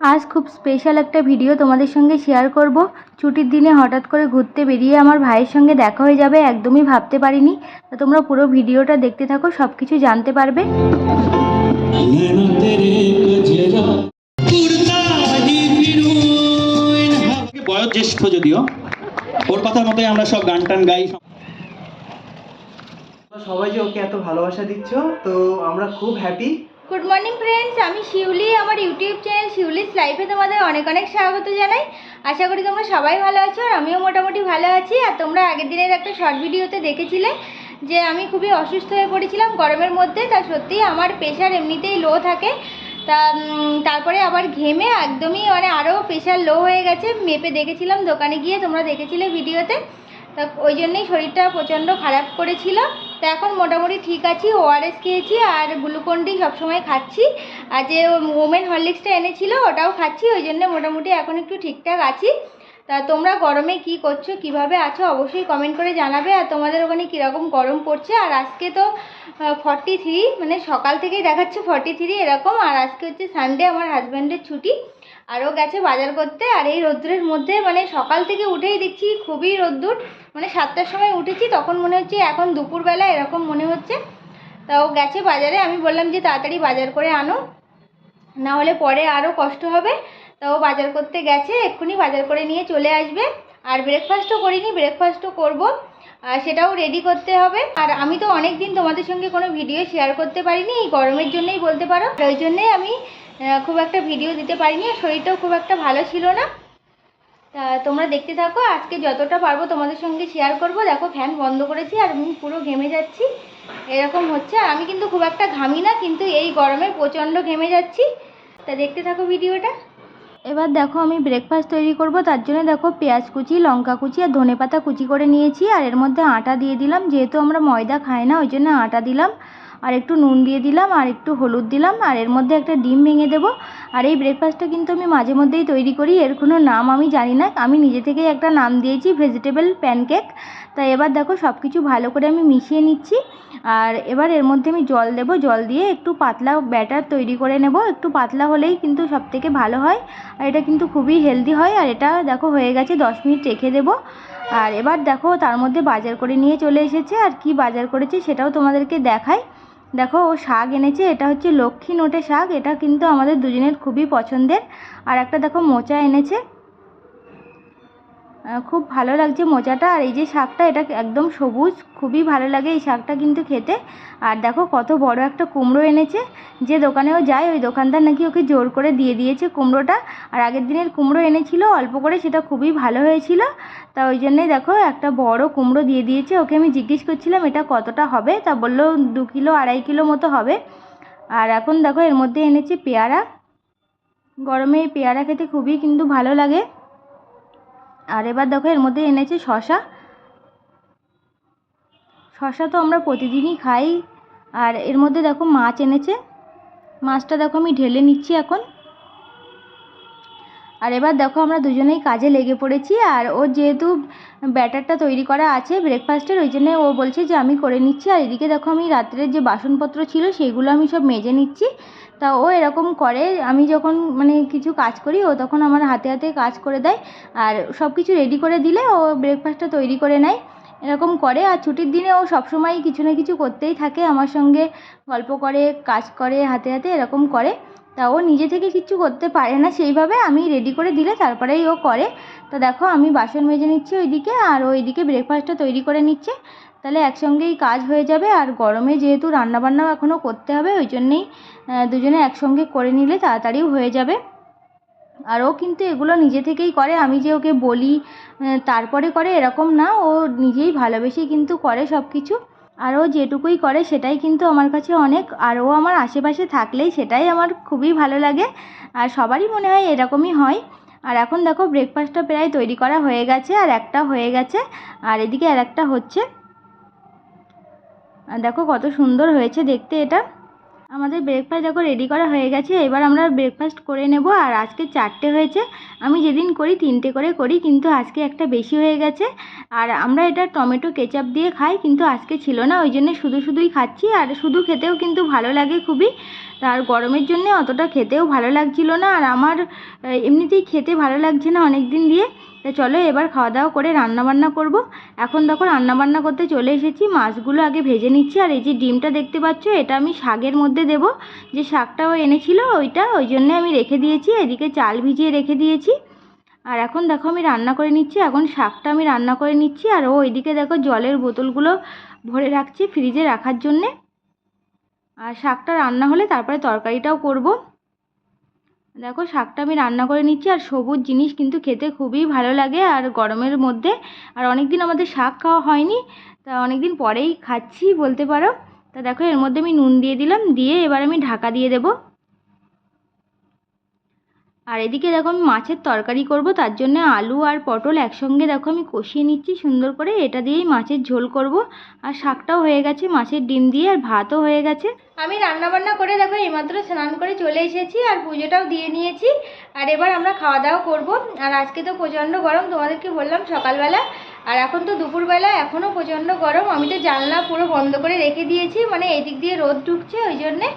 আজ খুব স্পেশাল একটা ভিডিও তোমাদের সঙ্গে শেয়ার করব। ছুটির দিনে হঠাৎ করে ঘুরতে বেরিয়ে আমার ভাইয়ের সঙ্গে দেখা হয়ে যাবে একদমই ভাবতে পারিনি। তো তোমরা পুরো ভিডিওটা দেখতে থাকো সব কিছু জানতে পারবে। বয়োজ্যেষ্ঠ যদিও ওর কথার মতোই আমরা সব গান টান গাই। সবাই যে ওকে এত ভালোবাসা দিচ্ছ তো আমরা খুব হ্যাপি গুড মর্নিং ফ্রেন্ডস আমি শিউলি, আমার ইউটিউব চ্যানেল শিউলিস লাইফে তোমাদের অনেক অনেক স্বাগত জানাই। আশা করি তোমরা সবাই ভালো আছো আর আমিও মোটামুটি ভালো আছি। আর তোমরা আগের দিনের একটা শর্ট ভিডিওতে দেখেছিলে যে আমি খুবই অসুস্থ হয়ে পড়েছিলাম গরমের মধ্যে। তা সত্যি আমার প্রেশার এমনিতেই লো থাকে। তা তারপরে আবার ঘেমে একদমই মানে আরও প্রেশার লো হয়ে গেছে। মেপে দেখেছিলাম, দোকানে গিয়ে তোমরা দেখেছিলে ভিডিওতে তা ওই জন্যই শরীরটা প্রচণ্ড খারাপ করেছিল। তা এখন মোটামুটি ঠিক আছি ওআরএস খেয়েছি আর গ্লুকন ডি সবসময় খাচ্ছি। আর যে ওমেন হরলিক্সটা এনেছিল ওটাও খাচ্ছি, ওই জন্য মোটামুটি এখন একটু ঠিকঠাক আছি। তা তোমরা গরমে কি করছ, কীভাবে আছো অবশ্যই কমেন্ট করে জানাবে। আর তোমাদের ওখানে কীরকম গরম পড়ছে, আর আজকে তো ফর্টি থ্রি মানে সকাল থেকেই দেখাচ্ছে ফর্টি থ্রি এরকম। আর আজকে হচ্ছে সানডে আমার হাজব্যান্ডের ছুটি। আরও গেছে বাজার করতে, আর এই রোদ্রের মধ্যে মানে সকাল থেকে উঠেই দেখছি খুবই রোদ্দুর। মানে সাতটার সময় উঠেছি, তখন মনে হচ্ছে এখন দুপুরবেলা এরকম মনে হচ্ছে। তা ও গেছে বাজারে, আমি বললাম যে তাড়াতাড়ি বাজার করে আনো, না হলে পরে আরও কষ্ট হবে। তা ও বাজার করতে গেছে, এক্ষুনি বাজার করে নিয়ে চলে আসবে। আর ব্রেকফাস্টও করিনি ব্রেকফাস্টও করব, আর সেটাও রেডি করতে হবে। আর আমি তো অনেক দিন তোমাদের সঙ্গে কোনো ভিডিও শেয়ার করতে পারিনি, এই গরমের জন্যই বলতে পারো। ওই জন্যেই আমি খুব একটা ভিডিও দিতে পারিনি আর শরীরটাও খুব একটা ভালো ছিল না। তা তোমরা দেখতে থাকো, আজকে যতটা পারব তোমাদের সঙ্গে শেয়ার করব। দেখো ফ্যান বন্ধ করেছি আর আমি পুরো ঘেমে যাচ্ছি। এরকম হচ্ছে। আর আমি কিন্তু খুব একটা ঘামি না, কিন্তু এই গরমে প্রচণ্ড ঘেমে যাচ্ছি। তা দেখতে থাকো ভিডিওটা। এবার দেখো, আমি ব্রেকফাস্ট তৈরি করব। তার জন্য দেখো, পেঁয়াজ কুচি, লঙ্কা কুচি আর ধনেপাতা কুচি করে নিয়েছি। আর এর মধ্যে আটা দিয়ে দিলাম। যেহেতু আমরা ময়দা খাই না, ওই জন্য আটা দিলাম। আর একটু নুন দিয়ে দিলাম, আর একটু হলুদ দিলাম, আর এর মধ্যে একটা ডিম ভেঙে দেবো। আর এই ব্রেকফাস্টটা কিন্তু আমি মাঝে মধ্যেই তৈরি করি, এর কোনো নাম আমি জানি না। আমি নিজে থেকেই একটা নাম দিয়েছি ভেজিটেবল প্যানকেক তাই এবার দেখো সব কিছু ভালো করে আমি মিশিয়ে নিচ্ছি। আর এবার এর মধ্যে আমি জল দেবো, জল দিয়ে একটু পাতলা ব্যাটার তৈরি করে নেব। একটু পাতলা হলেই কিন্তু সব থেকে ভালো হয়, আর এটা কিন্তু খুবই হেলদি হয়। আর এটা দেখো হয়ে গেছে, দশ মিনিট রেখে দেবো। আর এবার দেখো তার মধ্যে বাজার করে নিয়ে চলে এসেছে। আর কি বাজার করেছে সেটাও তোমাদেরকে দেখাই। দেখো, ও শাক এনেছে, এটা হচ্ছে লক্ষ্মী নোটে শাক, এটা কিন্তু আমাদের দুজনের খুবই পছন্দের। আর একটা দেখো, মোচা এনেছে। খুব ভালো লাগছে মোচাটা। আর এই যে শাকটা, এটা একদম সবুজ, খুবই ভালো লাগে এই শাকটা কিন্তু খেতে। আর দেখো কত বড় একটা কুমড়ো এনেছে। যে দোকানেও যায়, ওই দোকানদার নাকি ওকে জোর করে দিয়ে দিয়েছে কুমড়োটা। আর আগের দিনের কুমড়ো এনেছিল, অল্প করে, সেটা খুবই ভালো হয়েছিল। তা ওই জন্যই দেখো, একটা বড় কুমড়ো দিয়ে দিয়েছে। ওকে আমি জিজ্ঞেস করছিলাম, এটা কতটা হবে? তা বলল, দু কিলো, আড়াই কিলো মতো হবে। আর এখন দেখো, এর মধ্যে এনেছে পেয়ারা। গরমে পেয়ারা খেতে খুবই কিন্তু ভালো লাগে। আর এবার দেখো এর মধ্যে এনেছে শশা। শশা তো আমরা প্রতিদিনই খাই। আর এর মধ্যে দেখো মাছ এনেছে। মাছটা দেখো আমি ঢেলে নিচ্ছি এখন। আর এবার দেখো আমরা দুজনেই কাজে লেগে পড়েছি আর ও যেহেতু ব্যাটারটা তৈরি করা আছে ব্রেকফাস্টের ওই জন্যে ও বলছে যে আমি করে নিচ্ছি। আর এদিকে দেখো আমি রাত্রের যে বাসনপত্র ছিল সেগুলো আমি সব মেজে নিচ্ছি। তা ও এরকম করে, আমি যখন মানে কিছু কাজ করি, ও তখন আমার হাতে হাতে কাজ করে দেয়। আর সব কিছু রেডি করে দিলে ও ব্রেকফাস্টটা তৈরি করে নেয়। এরকম করে, আর ছুটির দিনে ও সবসময় কিছু না কিছু করতেই থাকে। আমার সঙ্গে গল্প করে, কাজ করে, হাতে হাতে এরকম করে। তা ও নিজে থেকে কিচ্ছু করতে পারে না সেইভাবে আমি রেডি করে দিলে তারপরেই ও করে। তো দেখো আমি বাসন মেজে নিচ্ছি ওইদিকে আর ওইদিকে ব্রেকফাস্টটা তৈরি করে নিচ্ছে। তাহলে একসঙ্গেই কাজ হয়ে যাবে আর গরমে যেহেতু রান্নাবান্নাও এখনও করতে হবে ওই জন্যেই দুজনে একসঙ্গে করে নিলে তাড়াতাড়িও হয়ে যাবে। আর ও কিন্তু এগুলো নিজে থেকেই করে, আমি যে ওকে বলি তারপরে করে এরকম না, ও নিজেই ভালোবেসেই কিন্তু করে সব কিছু আর ও যেটুকুই করে সেটাই কিন্তু আমার কাছে অনেক, আর ও আমার আশেপাশে থাকলেই সেটাই আমার খুবই ভালো লাগে। আর সবারই মনে হয় এরকমই হয়। আর এখন দেখো ব্রেকফাস্টটা প্রায় তৈরি করা হয়ে গেছে, আর একটা হয়ে গেছে, আর এদিকে আর একটা হচ্ছে। আর দেখো কত সুন্দর হয়েছে দেখতে এটা। আমাদের ব্রেকফাস্ট দেখো রেডি করা হয়ে গেছে, এবার আমরা ব্রেকফাস্ট করে নেব, আর আজকে চারটে হয়েছে। আমি যেদিন করি তিনটে করে করি, কিন্তু আজকে একটা বেশি হয়ে গেছে। আর আমরা এটা টমেটো কেচাপ দিয়ে খাই, কিন্তু আজকে ছিল না, ওই জন্য শুধু শুধুই খাচ্ছি, আর শুধু খেতেও কিন্তু ভালো লাগে খুবই। আর গরমের জন্য অতটা খেতেও ভালো লাগছিল না। আর আমার এমনিতেই খেতে ভালো লাগছে না অনেক দিন দিয়ে। তা চলো এবার খাওয়া দাওয়া করে রান্না বান্না করব। এখন দেখো রান্না বান্না করতে চলে এসেছি। মাছগুলো আগে ভেজে নিচ্ছি। আর এই যে ডিমটা দেখতে পাচ্ছ, এটা আমি শাকের মধ্যে দেব। যে শাকটাও এনেছিল ওইটা, ওই জন্যে আমি রেখে দিয়েছি। এদিকে চাল ভিজিয়ে রেখে দিয়েছি। আর এখন দেখো আমি রান্না করে নিচ্ছি। এখন শাকটা আমি রান্না করে নিচ্ছি। আর ও ওইদিকে দেখো জলের বোতলগুলো ভরে রাখছি ফ্রিজে রাখার জন্যে। আর শাকটা রান্না হলে তারপরে তরকারিটাও করব। দেখো, শাকটা আমি রান্না করে নিচ্ছি আর সবুজ জিনিস কিন্তু খেতে খুবই ভালো লাগে আর গরমের মধ্যে। আর অনেক দিন আমাদের শাক খাওয়া হয়নি, তা অনেক দিন পরেই খাচ্ছি বলতে পারো। তা দেখো, এর মধ্যে আমি নুন দিয়ে দিলাম, দিয়ে এবার আমি ঢাকা দিয়ে দেবো। আর এদিকে দেখো আমি মাছের তরকারি করব, তার জন্য আলু আর পটল একসঙ্গে দেখো আমি কষিয়ে নিচ্ছি, সুন্দর করে এটা দিয়েই মাছের ঝোল করব। আর শাকটাও হয়ে গেছে, মাছের ডিম দিয়ে আর ভাতও হয়ে গেছে। আমি রান্না বান্না করে দেখো এইমাত্র স্নান করে চলে এসেছি আর পুজোটাও দিয়ে নিয়েছি। আর এবার আমরা খাওয়া দাওয়া করব। আর আজকে তো প্রচণ্ড গরম, তোমাদেরকে বললাম সকালবেলা। আর এখন তো দুপুরবেলা, এখনও প্রচণ্ড গরম। আমি তো জানলা পুরো বন্ধ করে রেখে দিয়েছি মানে এই দিক দিয়ে রোদ ঢুকছে ওই জন্যে।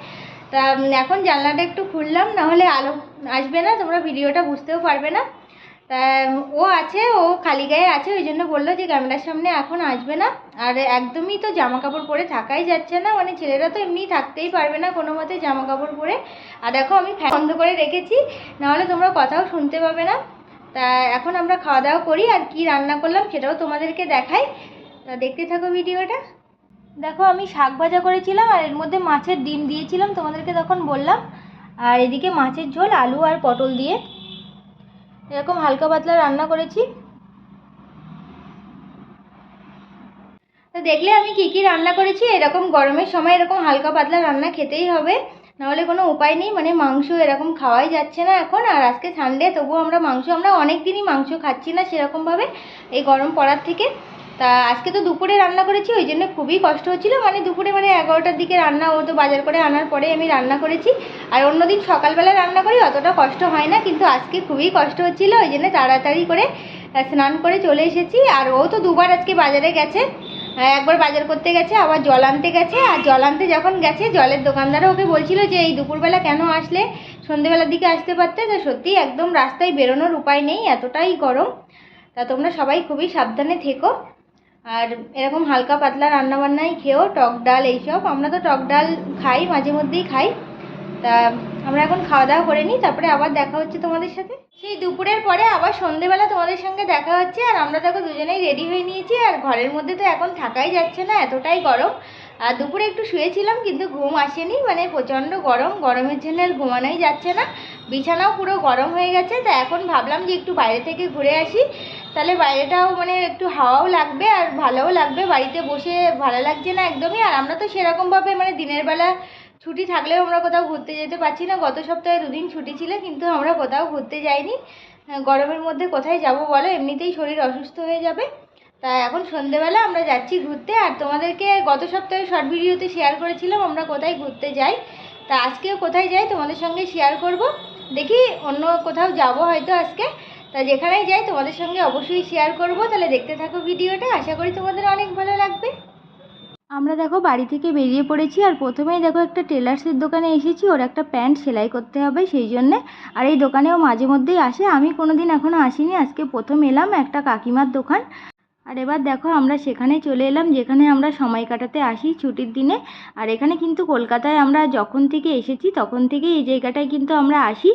তা, এখন জানলাটা একটু খুললাম, নাহলে আলো আসবে না, তোমরা ভিডিওটা বুঝতেও পারবে না। তা, ও আছে, ও খালি গায়ে আছে, ওই জন্য বলল যে ক্যামেরার সামনে এখন আসবে না। আর একদমই তো জামা কাপড় পরে থাকাই যাচ্ছে না মানে ছেলেরা তো এমনি থাকতেই পারবে না কোনো মতে জামা কাপড় পরে। আর দেখো, আমি ফ্যান বন্ধ করে রেখেছি, নাহলে তোমরা কথাও শুনতে পাবে না। তা, এখন আমরা খাওয়া দাওয়া করি, আর কি রান্না করলাম সেটাও তোমাদেরকে দেখাই। তা, দেখতে থাকো ভিডিওটা। দেখো, আমি শাক ভাজা করেছিলাম, আর এর মধ্যে মাছের ডিম দিয়েছিলাম, তোমাদেরকে তখন বললাম। আর এদিকে মাছের ঝোল, আলু আর পটল দিয়ে। এরকম হালকা পাতলা রান্না করেছি। তো দেখলে আমি কি কি রান্না করেছি, এরকম গরমের সময় এরকম হালকা পাতলা রান্না খেতেই হবে। নাহলে কোনো উপায় নেই মানে মাংস এরকম খাওয়াই যাচ্ছে না এখন, আর আজকে সানডে তবুও আমরা মাংস, আমরা অনেক দিনই মাংস খাচ্ছি না সেরকমভাবে এই গরম পড়ার থেকে। তা আজকে তো দুপুরে রান্না করেছি, ওই জন্য খুবই কষ্ট হচ্ছিল। মানে দুপুরে মানে এগারোটার দিকে রান্না, ও তো বাজার করে আনার পরে আমি রান্না করেছি। আর অন্যদিন সকালবেলা রান্না করি, অতটা কষ্ট হয় না, কিন্তু আজকে খুবই কষ্ট হচ্ছিল, ওই জন্য তাড়াতাড়ি করে স্নান করে চলে এসেছি। আর ও তো দুবার আজকে বাজারে গেছে। একবার বাজার করতে গেছে, আবার জল আনতে গেছে। আর জল আনতে যখন গেছে, জলের দোকানদারও ওকে বলছিল যে, এই দুপুরবেলা কেন আসলে? সন্ধেবেলার দিকে আসতে পারতে? তো সত্যি একদম রাস্তায় বেরোনোর উপায় নেই, এতটাই গরম। তা তোমরা সবাই খুবই সাবধানে থেকো। আর এরকম হালকা পাতলা রান্নাবান্নাই খেও টক ডাল এইসব। আমরা তো টক ডাল খাই, মাঝে মধ্যেই খাই। তা আমরা এখন খাওয়া দাওয়া করে নিই, তারপরে আবার দেখা হচ্ছে তোমাদের সাথে। সেই দুপুরের পরে আবার সন্ধেবেলা তোমাদের সঙ্গে দেখা হচ্ছে, আর আমরা দেখো দুজনেই রেডি হয়ে নিয়েছি, আর ঘরের মধ্যে তো এখন থাকাই যাচ্ছে না, এতটাই গরম। আর দুপুরে একটু শুয়েছিলাম, কিন্তু ঘুম আসেনি মানে প্রচণ্ড গরম, গরমের জন্য আর ঘুমানোই যাচ্ছে না। বিছানাও পুরো গরম হয়ে গেছে, তা এখন ভাবলাম যে একটু বাইরে থেকে ঘুরে আসি। তাহলে বাইরেটাও মানে একটু হাওয়াও লাগবে আর ভালোও লাগবে। বাড়িতে বসে ভালো লাগছে না একদমই। আর আমরা তো সেরকমভাবে মানে দিনের বেলা ছুটি থাকলেও আমরা কোথাও ঘুরতে যেতে পারছি না। গত সপ্তাহে দুদিন ছুটি ছিল, কিন্তু আমরা কোথাও ঘুরতে যাইনি। গরমের মধ্যে কোথায় যাব বলো? এমনিতেই শরীর অসুস্থ হয়ে যাবে। তা এখন সন্ধেবেলা আমরা যাচ্ছি ঘুরতে। আর তোমাদেরকে গত সপ্তাহে শর্ট ভিডিওতে শেয়ার করেছিলাম আমরা কোথায় ঘুরতে যাই। তা আজকেও কোথায় যাই তোমাদের সঙ্গে শেয়ার করব। দেখি অন্য কোথাও যাব হয়তো আজকে। তা যেখানেই যাই, তোমাদের সঙ্গে অবশ্যই শেয়ার করব। তাহলে দেখতে থাকো ভিডিওটা। আশা করি তোমাদের অনেক ভালো লাগবে। আমরা দেখো বাড়ি থেকে বেরিয়ে পড়েছি, আর প্রথমেই দেখো একটা টেলার্সের দোকানে এসেছি। ওর একটা প্যান্ট সেলাই করতে হবে সেই জন্যে। আর এই দোকানেও মাঝে মধ্যেই আসে। আমি কোনো দিন এখনও আসিনি। আজকে প্রথম এলাম একটা কাকিমার দোকান। আর এবার দেখো আমরা সেখানে চলে এলাম, যেখানে আমরা সময় কাটাতে আসি ছুটির দিনে। আর এখানে কিন্তু কলকাতায় আমরা যখন থেকে এসেছি, তখন থেকে এই জায়গাটায় কিন্তু আমরা আসি।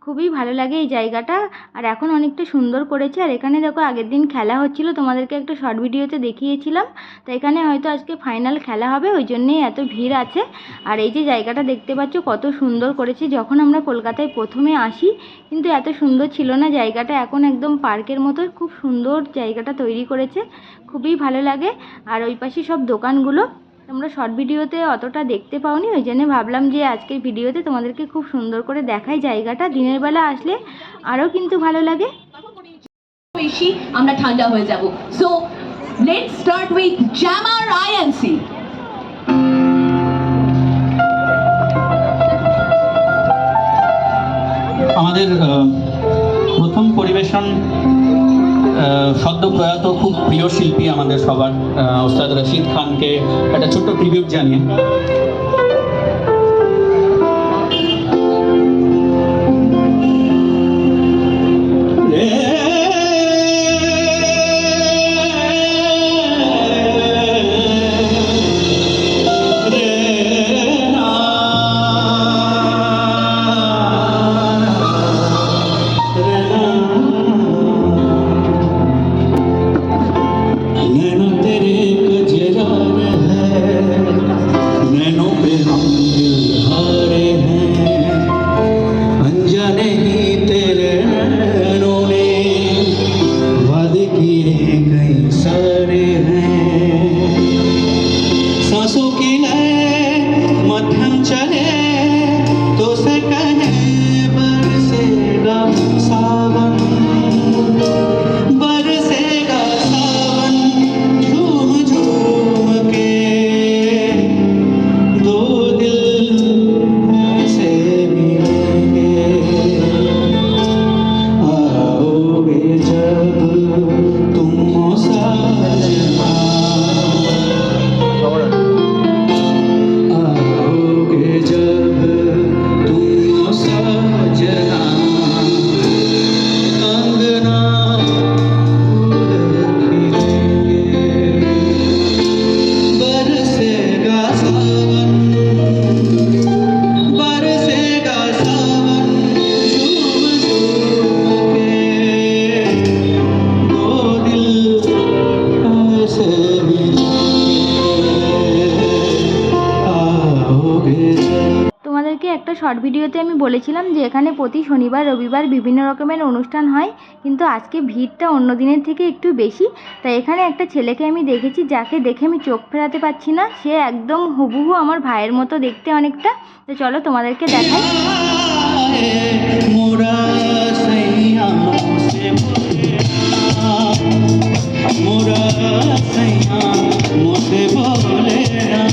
খুবই ভালো লাগে এই জায়গাটা। আর এখন অনেকটা সুন্দর করেছে। আর এখানে দেখো আগের দিন খেলা হচ্ছিল, তোমাদেরকে একটা শর্ট ভিডিওতে দেখিয়েছিলাম। তো এখানে হয়তো আজকে ফাইনাল খেলা হবে, ওই জন্যেই এত ভিড় আছে। আর এই যে জায়গাটা দেখতে পাচ্ছ, কত সুন্দর করেছে। যখন আমরা কলকাতায় প্রথমে আসি, কিন্তু এত সুন্দর ছিল না জায়গাটা। এখন একদম পার্কের মতো খুব সুন্দর জায়গাটা তৈরি করেছে। খুবই ভালো লাগে। আর ওই পাশে সব দোকানগুলো। তোমরা শর্ট ভিডিওতে অতটা দেখতে পাওনি ওই জন্য ভাবলাম যে আজকের ভিডিওতে তোমাদেরকে খুব সুন্দর করে দেখাই জায়গাটা। দিনের বেলা আসলে আরও কিন্তু ভালো লাগে। বেশি আমরা ঠান্ডা হয়ে যাব। So let's start with jammer INC আমাদের প্রথম পরিবেশন সদ্য প্রয়াত খুব প্রিয় শিল্পী আমাদের সবার ওস্তাদ রশিদ খানকে একটা ছোট্ট ট্রিবিউট জানিয়ে। একটা শর্ট ভিডিওতে আমি বলেছিলাম যে, এখানে প্রতি শনিবার, রবিবার বিভিন্ন রকমের অনুষ্ঠান হয়, কিন্তু আজকে ভিড়টা অন্য দিনের থেকে একটু বেশি। তাই এখানে একটা ছেলেকে আমি দেখেছি, যাকে দেখে আমি চোখ ফেরাতে পারছি না। সে একদম হুবহু আমার ভাইয়ের মতো দেখতে অনেকটা। তো চলো তোমাদেরকে দেখাই। মোরা সৈয়া মোতে বলে না।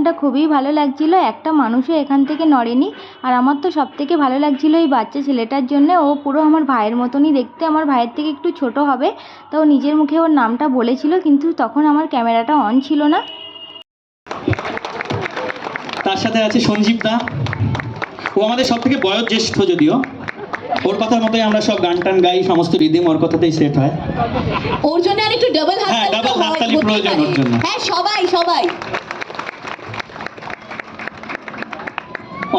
অনুষ্ঠানটা খুবই ভালো লাগছিল। একটা মানুষও এখান থেকে নড়েনি। আর আমার তো সব থেকে ভালো লাগছিল এই বাচ্চা ছেলেটার জন্য। ও পুরো আমার ভাইয়ের মতনই দেখতে। আমার ভাইয়ের থেকে একটু ছোট হবে। তো ও নিজের মুখে ওর নামটা বলেছিল। কিন্তু তখন আমার ক্যামেরাটা অন ছিল না। তার সাথে আছে সঞ্জীব দা। ও আমাদের সব থেকে বয়োজ্যেষ্ঠ যদিও। ওর কথার মতোই আমরা সব গান টান গাই সমস্ত রিদিম ওর কথাতেই সেট হয়। ওর জন্য আর একটু ডাবল হ্যাঁ, হাততালি double হাততালি প্রয়োজন ওর জন্য। হ্যাঁ সবাই সবাই।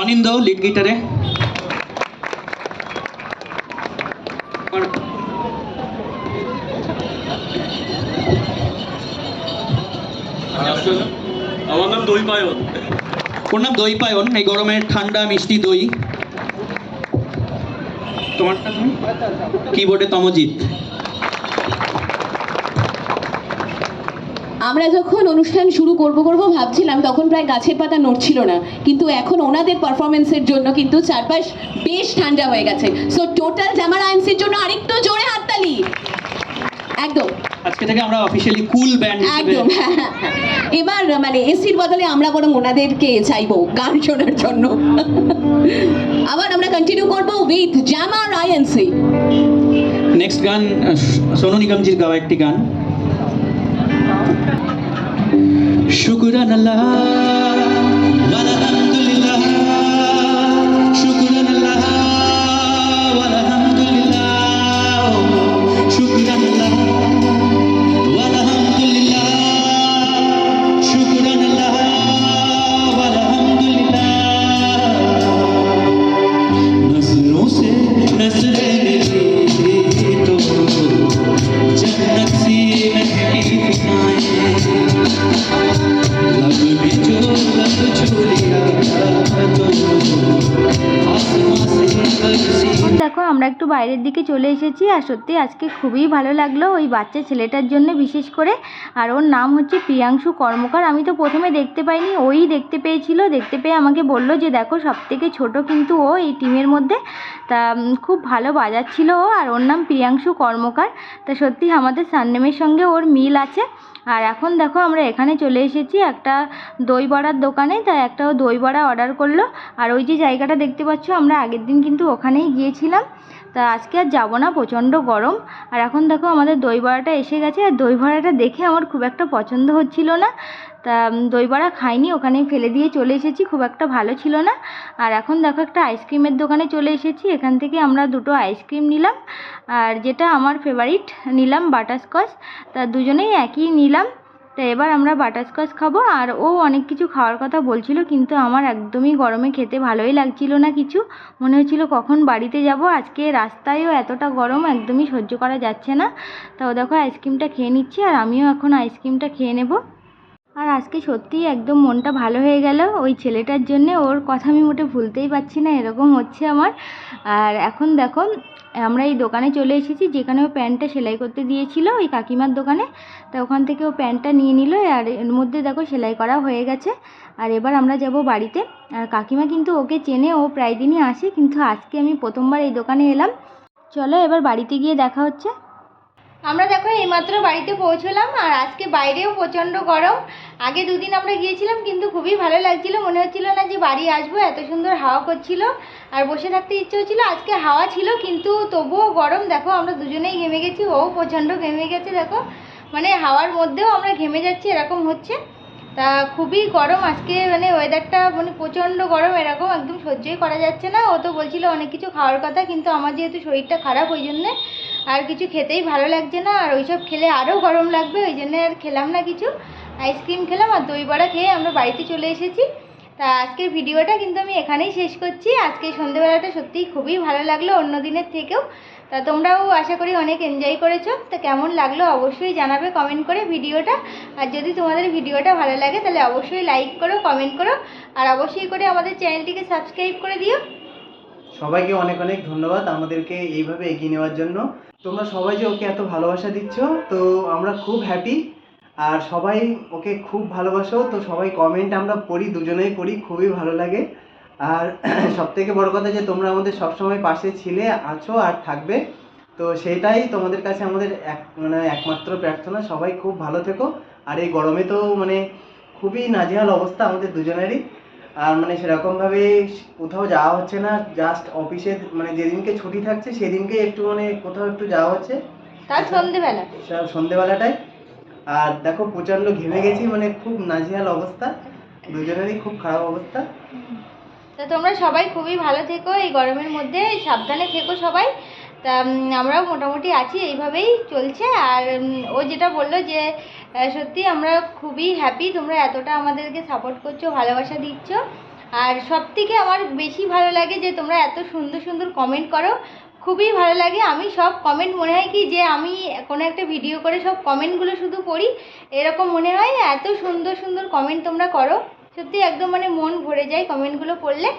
অনিন্দ লিড গিটারে আমার নাম দই পায়ন। ওর নাম দই পায়ন এই গরমের ঠান্ডা মিষ্টি দই। তোমারটা তুমি? কিবোর্ডে তমজিৎ। আমরা যখন অনুষ্ঠান শুরু করব করব ভাবছিলাম তখন প্রায় গাছের পাতা নড়ছিল না। কিন্তু এখন ওনাদের পারফরমেন্সের জন্য কিন্তু চারপাশ বেশ ঠান্ডা হয়ে গেছে। সো টোটাল জামার আইনসির জন্য আরেকটু জোরে হাততালি। একদম। আজকে থেকে আমরা অফিসিয়ালি কুল ব্যান্ড একদম। এবার মানে এসির বদলে আমরা বরং ওনাদেরকে চাইব গান শোনার জন্য। আবার আমরা কন্টিনিউ করব উইথ জামা আইএনসি নেক্সট গান সোনু নিগমজির গাওয়া একটি গান। শুকুরান আল্লাহ চলে এসেছি আর সত্যি আজকে খুবই ভালো লাগল ওই বাচ্চা ছেলেটার জন্য বিশেষ করে। আর ওর নাম হচ্ছে প্রিয়াংশু কর্মকার। আমি তো প্রথমে দেখতে পাইনি, ওই দেখতে পেয়েছিল। দেখতে পেয়ে আমাকে বলল যে, দেখো সব থেকে ছোটো কিন্তু ও এই টিমের মধ্যে। তা খুব ভালো বাজাচ্ছিল ও। আর ওর নাম প্রিয়াংশু কর্মকার। তা সত্যি আমাদের সাননেমের সঙ্গে ওর মিল আছে। আর এখন দেখো, আমরা এখানে চলে এসেছি একটা দই বড়ার দোকানে। তা একটা দই বড়া অর্ডার করল। আর ওই যে জায়গাটা দেখতে পাচ্ছ, আমরা আগের দিন কিন্তু ওখানেই গিয়েছিলাম। তা আজকে আর যাব না, প্রচণ্ড গরম। আর এখন দেখো আমাদের দই বড়াটা এসে গেছে, আর দই বড়াটা দেখে আমার খুব একটা পছন্দ হচ্ছিল না। তা দই বড়া খাইনি, ওখানে ফেলে দিয়ে চলে এসেছি, খুব একটা ভালো ছিল না। আর এখন দেখো একটা আইসক্রিমের দোকানে চলে এসেছি, এখান থেকে আমরা দুটো আইসক্রিম নিলাম। আর যেটা আমার ফেভারিট নিলাম বাটারস্কচ। তা দুজনেই একই নিলাম। তা এবার আমরা বাটারস্কচ খাব, আর ও অনেক কিছু খাওয়ার কথা বলছিল, কিন্তু আমার একদমই গরমে খেতে ভালোই লাগছিল না কিছু। মনে হচ্ছিল কখন বাড়িতে যাব, আজকে রাস্তায়ও এতটা গরম, একদমই সহ্য করা যাচ্ছে না। তো দেখো, আইসক্রিমটা খেয়ে নিচ্ছি, আর আমিও এখন আইসক্রিমটা খেয়ে নেব। আর আজকে সত্যিই একদম মনটা ভালো হয়ে গেল, ওই ছেলেটার জন্যে, ওর কথা আমি মোটে ভুলতেই পারছি না, এরকম হচ্ছে আমার। আর এখন দেখো আমরা এই দোকানে চলে এসেছি, যেখানে ও প্যান্টটা সেলাই করতে দিয়েছিল, ওই কাকিমার দোকানে। তা ওখান থেকে ও প্যান্টটা নিয়ে নিল, আর এর মধ্যে দেখো সেলাই করা হয়ে গেছে। আর এবার আমরা যাব বাড়িতে। আর কাকিমা কিন্তু ওকে চেনে, ও প্রায় দিনই আসে, কিন্তু আজকে আমি প্রথমবার এই দোকানে এলাম। চলো এবার বাড়িতে গিয়ে দেখা হচ্ছে। আমরা দেখো এইমাত্র বাড়িতে পৌঁছলাম আর আজকে বাইরেও প্রচণ্ড গরম। আগে দুদিন আমরা গিয়েছিলাম কিন্তু খুবই ভালো লাগছিল। মনে হচ্ছিল না যে বাড়ি আসব, এত সুন্দর হাওয়া করছিল আর বসে থাকতে ইচ্ছে হচ্ছিল। আজকে হাওয়া ছিল কিন্তু তবুও গরম। দেখো আমরা দুজনেই ঘেমে গেছি, ও প্রচণ্ড ঘেমে গেছে, দেখো। মানে হাওয়ার মধ্যেও আমরা ঘেমে যাচ্ছি, এরকম হচ্ছে। তা খুবই গরম আজকে মানে ওয়েদারটা মানে প্রচণ্ড গরম, এরকম একদম সহ্যই করা যাচ্ছে না। ও তো বলছিল অনেক কিছু খাওয়ার কথা, কিন্তু আমার যেহেতু শরীরটা খারাপ, ওই জন্যে আর কিছু খেতেই ভালো লাগছে না। আর ওইসব খেলে আরও গরম লাগবে, ওই জন্যে আর খেলাম না কিছু। আইসক্রিম খেলাম আর দই বড়া খেয়ে আমরা বাড়িতে চলে এসেছি। তা আজকের ভিডিওটা কিন্তু আমি এখানেই শেষ করছি। আজকে সন্ধেবেলাটা সত্যিই খুবই ভালো লাগল, অন্য দিনের থেকেও। তা তোমরাও আশা করি অনেক এনজয় করেছ। তো কেমন লাগল অবশ্যই জানাবে কমেন্ট করে ভিডিওটা। আর যদি তোমাদের ভিডিওটা ভালো লাগে তাহলে অবশ্যই লাইক করো কমেন্ট করো। আর অবশ্যই করে আমাদের চ্যানেলটিকে সাবস্ক্রাইব করে দিও। সবাইকে অনেক অনেক ধন্যবাদ আমাদেরকে এইভাবে এগিয়ে নেওয়ার জন্য। তোমরা সবাই যে ওকে এত ভালোবাসা দিচ্ছ, তো আমরা খুব হ্যাপি আর সবাই ওকে খুব ভালোবাসো, তো সবাই কমেন্ট আমরা পড়ি, দুজনেই পড়ি, খুবই ভালো লাগে। আর সব থেকে বড় কথা যে তোমরা আমাদের সবসময় পাশে ছিলে আছো আর থাকবে। তো সেটাই তোমাদের কাছে আমাদের এক মানে একমাত্র প্রার্থনা। সবাই খুব ভালো থেকো। আর এই গরমে তো মানে খুবই নাজেহাল অবস্থা আমাদের দুজনেরই। আর মানে সেরকমভাবে কোথাও যাওয়া হচ্ছে না। জাস্ট অফিসে মানে যেদিনকে ছুটি থাকছে সেদিনকে একটু মানে কোথাও একটু যাওয়া হচ্ছে। তার সন্ধেবেলা। সব সন্ধেবেলাটায়। আর দেখো প্রচণ্ড ঘেমে গেছি মানে খুব নাজেহাল অবস্থা। দুজনেরই খুব খারাপ অবস্থা। তো তোমরা সবাই খুবই ভালো থেকো, এই গরমের মধ্যে সাবধানে থেকো সবাই। তা আমরাও মোটামুটি আছি, এইভাবেই চলছে। আর ও যেটা বলল যে সত্যি আমরা খুবই হ্যাপি তোমরা এতটা আমাদেরকে সাপোর্ট করছ, ভালোবাসা দিচ্ছ। আর সব থেকে আমার বেশি ভালো লাগে যে, তোমরা এত সুন্দর সুন্দর কমেন্ট করো। খুবই ভালো লাগে। আমি সব কমেন্ট মনে হয় কি যে, আমি কোনো একটা ভিডিও করে সব কমেন্টগুলো শুধু পড়ি এরকম মনে হয় এত সুন্দর সুন্দর কমেন্ট তোমরা করো। সত্যি একদম মানে মন ভরে যায় কমেন্টগুলো পড়লে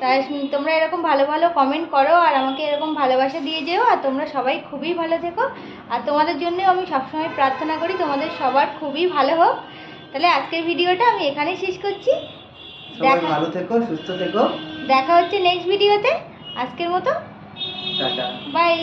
তা তোমরা এরকম ভালো ভালো কমেন্ট করো আর আমাকে এরকম ভালোবাসা দিয়ে যেও আর তোমরা সবাই খুবই ভালো থেকো। আর তোমাদের জন্য আমি সবসময় প্রার্থনা করি তোমাদের সবার খুবই ভালো হোক। তাহলে আজকের ভিডিওটা আমি এখানেই শেষ করছি। দেখা ভালো থেকো সুস্থ থেকো। দেখা হচ্ছে নেক্সট ভিডিওতে আজকের মতো টাটা। বাই